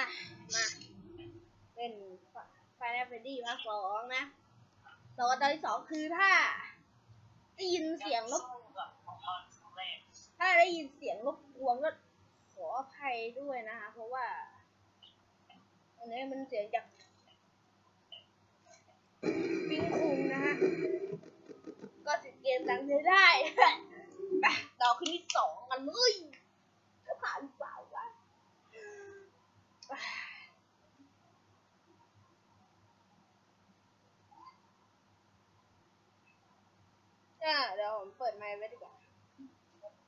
อะ มา เป็นไฟแนลเฟดดี้ภาคสองนะแต่ว่าตอนที่สองคือถ้าได้ยินเสียงรบถ้าได้ยินเสียงรบกวนก็ขออภัยด้วยนะคะ เพราะว่า อันนี้มันเสียงจากปิงคุงนะฮะ ก็สิเกมดังเลยได้ ไปต่อขึ้นที่สองกันเลยผ่านหรือเปล่าวะ อะเดี๋ยวผมเปิดไมค์ไว้ดีกว่า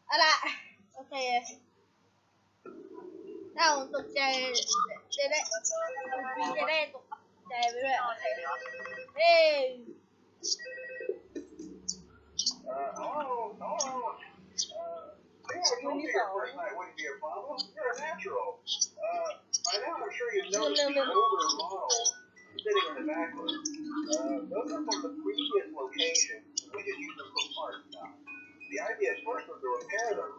เอาล่ะไรโอเคถ้าผมตกใจจะได้พี่จะได้ตกใจไปด้วยโอเคเฮ้ย Uh, oh, oh, uh, yeah, When you okay, your go. first night wouldn't be a problem. You're a natural. By now I'm sure you've No, noticed no, the older models sitting in the back room. Uh, those are from the previous location. We just use them for parts now. The idea at first was to repair them.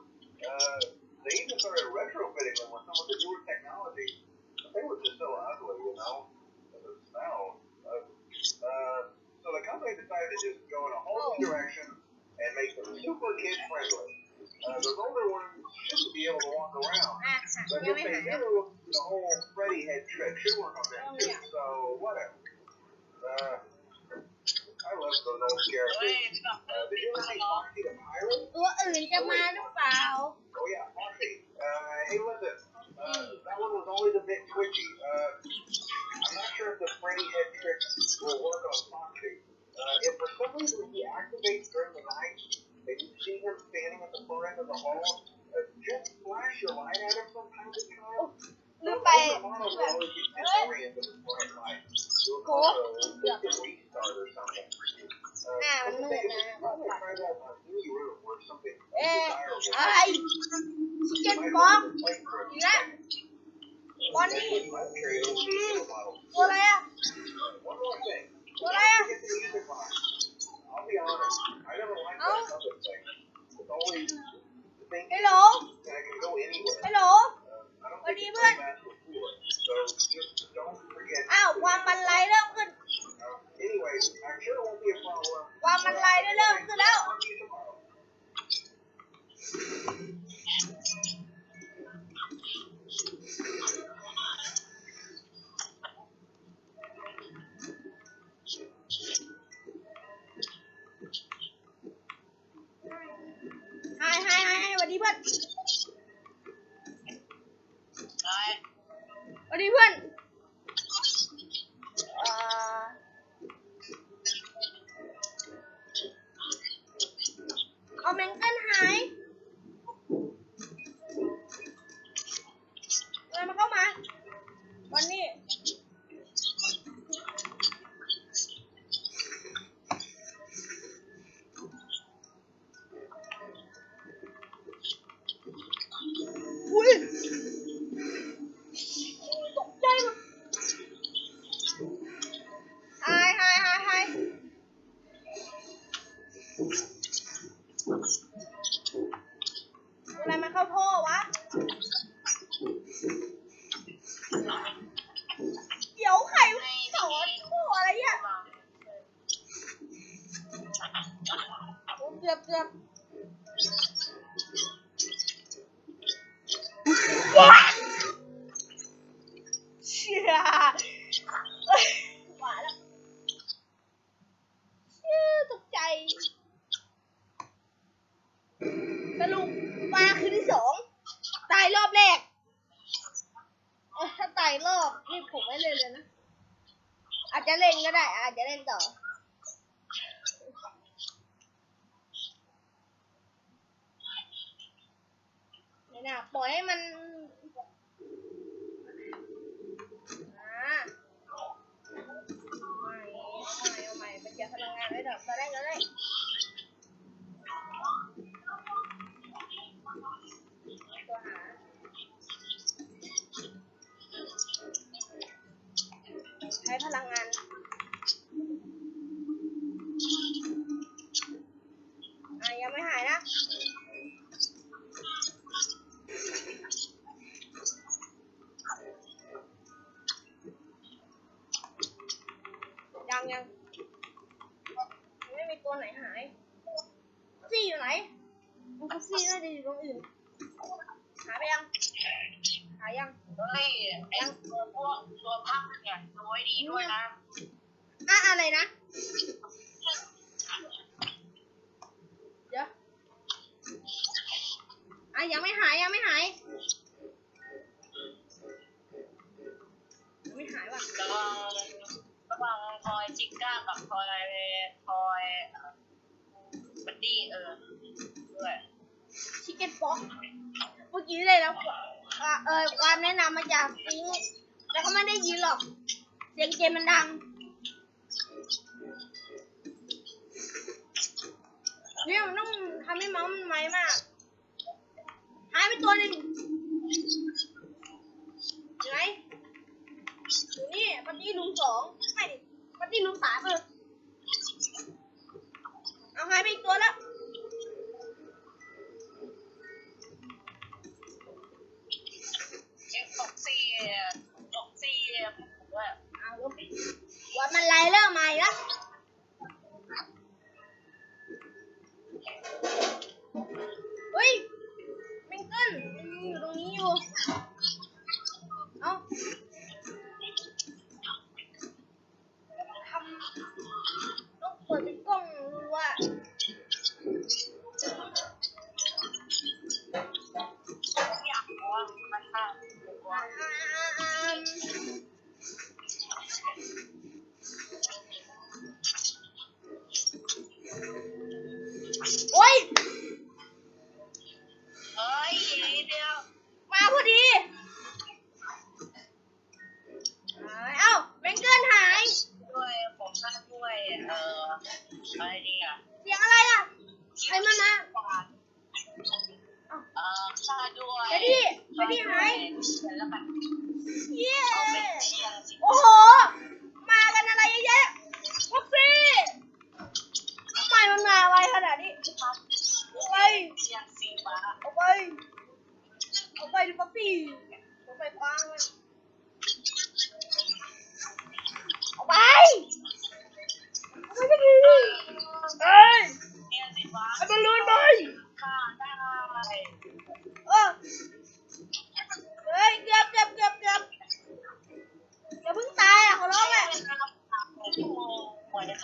สวัสดีเพื่อนเอ่อเอาแมงเกิลหายอะไรมาเข้ามา วันนี้ อุ้ยตกใจหมดไฮไฮไฮไฮ อะไรมาเข้าท่อวะ เดี๋ยวใครสอนท่ออะไรอะโอ้เกือบเกือบเชี่ยเอ้ยมาแล้วเชี่ยตกใจ สรุปมา คืนที่สอง ตายรอบแรกเอ้ยถ้าตายรอบนี่ผมไม่เล่นเลยนะ อาจจะเล่นก็ได้ อาจจะเล่นต่อนี่นะปล่อยให้มันอ่าเอาใหม่เอาใหม่เอาใหม่เป็นเจ้าพลังงานไว้เถอะตอนแรกก็ได้ พลังงานะยังไม่หายยังไม่หายไม่หายว่ะระวังระวังคอยจิก้ากับคอยเคอยบันดี้เออด้วยชิคเก้นป๊อกเมื่อกี้เลยแล้วเออความแนะนำมาจากซิงแล้วก็ไม่ได้ยินหรอก เสียงเกมมันดังเนี่ยมันต้องทำให้มาส์มันไวมากายไปตัวหนึ่งไหนอยู่นี่ปฏิลุงสองไม่ปฏิลุมสามเออ ต้องเปิดเปกล้องรู้ว่า ชาด้วยเดี๋ยวดิเดี๋ยวไหาเขียนแล้วมันเย้ยนโอ้โห มากันอะไรเยอะแยะวกสี่ทำไมมันมาไวขนาดนี้ไปเทียนสีฟ้า เอาไปเอาไปดูพวกสี่ banyak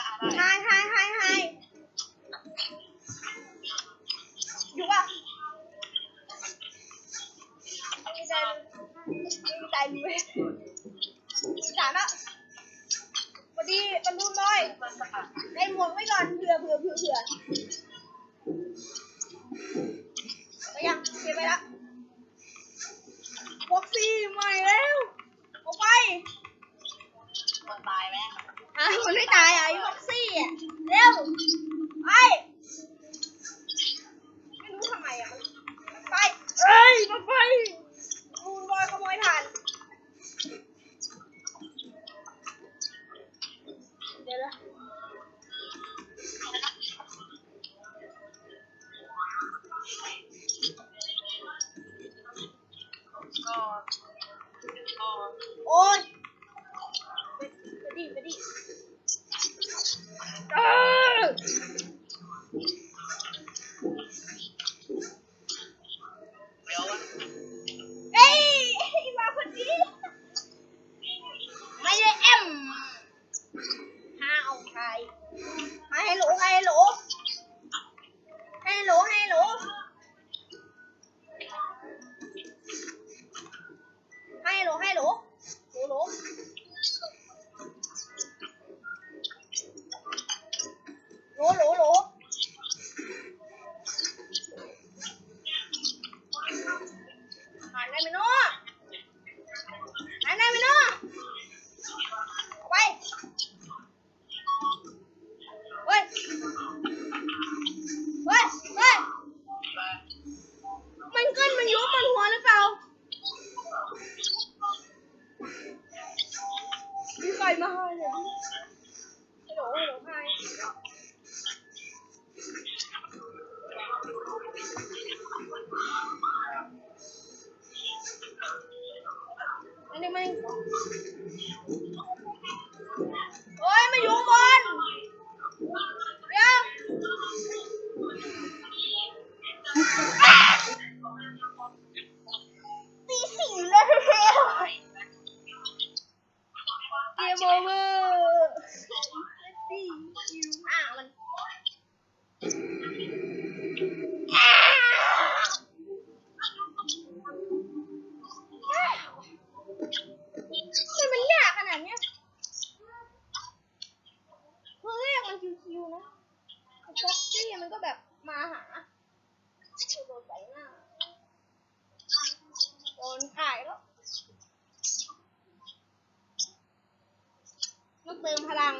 มันเติมพลัง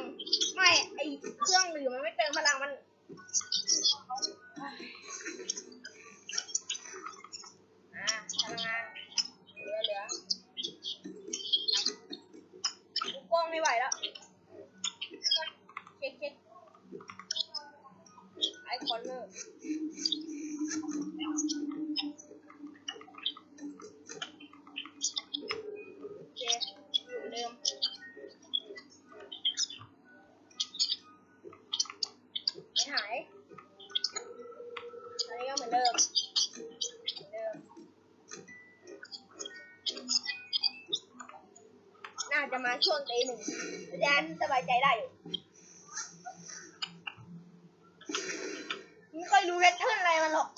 ไม่ไอเครื่องหรือมันไม่เติมพลังมันอ่าพลังานเหลือเกล้องไม่ไหวแล้วเช็คเช็คไอคอนเนอร์ เริ่ม น่าจะมาช่วงตีหนึ่งยันสบายใจได้อยู่ไม่ค่อยรู้แพทเทิร์นอะไรมันหรอก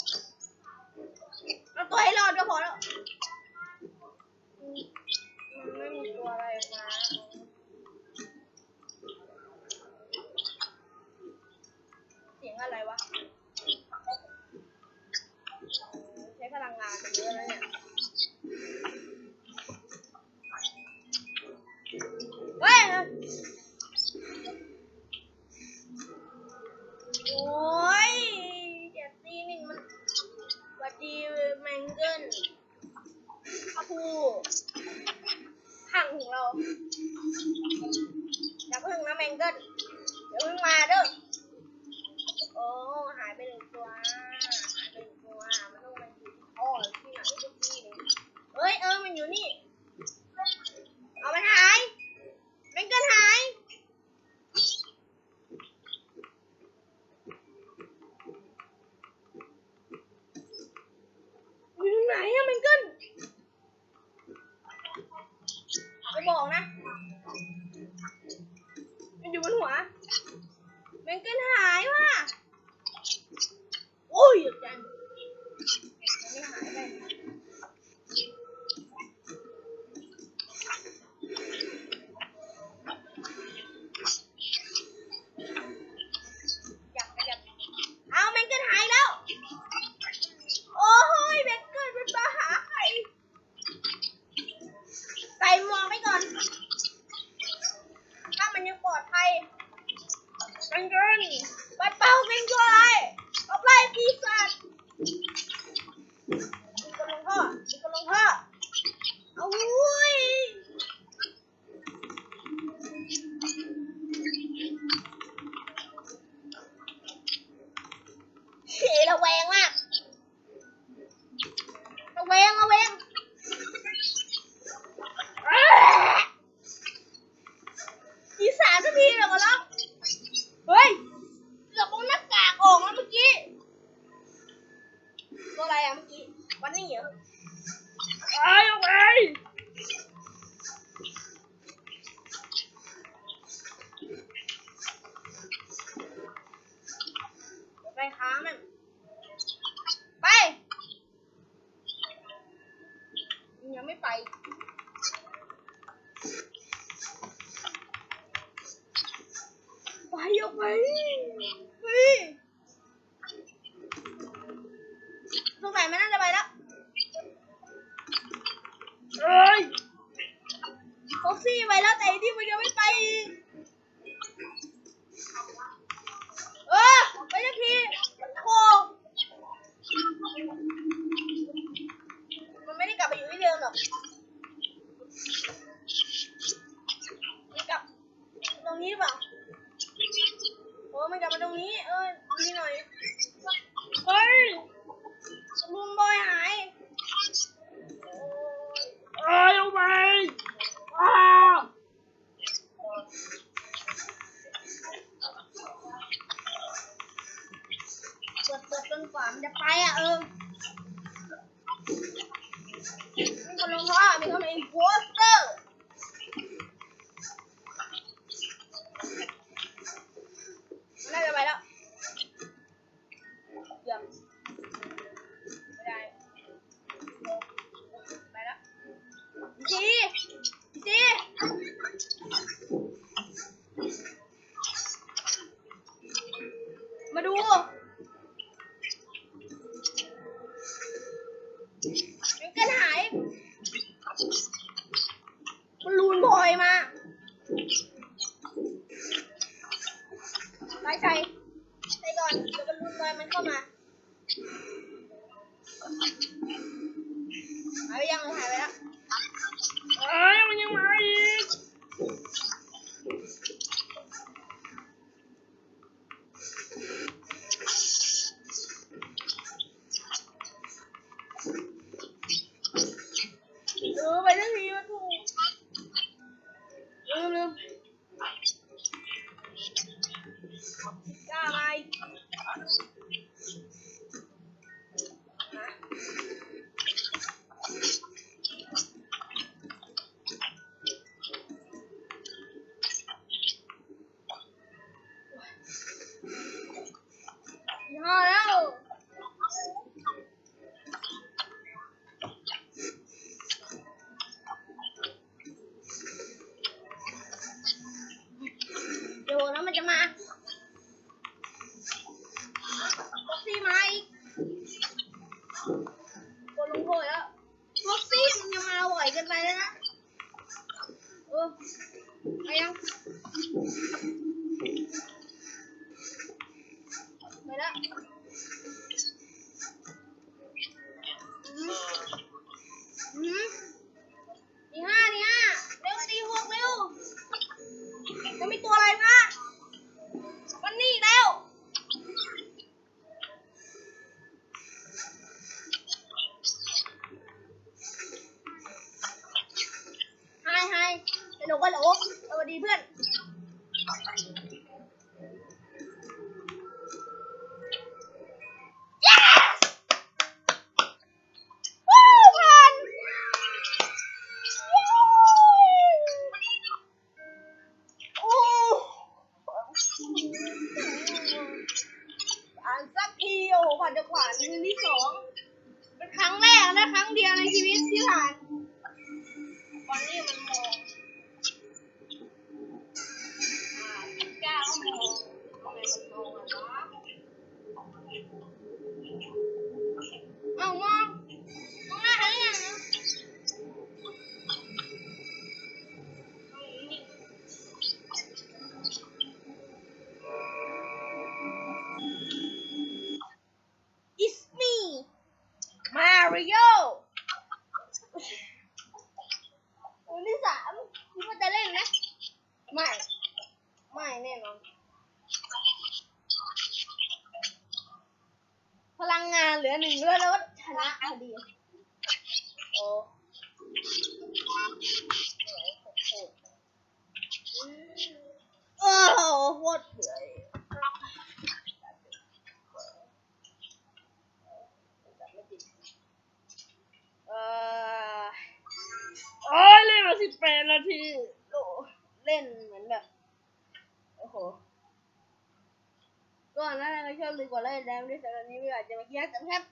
Iya, 拉 ร่มันน่าจะไปแล้วเฮ้ยฟ็อกซี่ไปแล้วแต่ มาดู มีเพื่อน เหลือหนึ่งเลือดแล้วก็ชนะพอดีโอ้โอ้โหโคตรเหนื่อยเอออเล่นมาสิบแปดนาทีโหเล่นเหมือนแบบ โอ้โห ก่อนหน้านั้นก็ชอบลืกกว่าเล่นแล้วด้วยสำหรับนี้ไม่อาจจะมาเคียร์นำครับ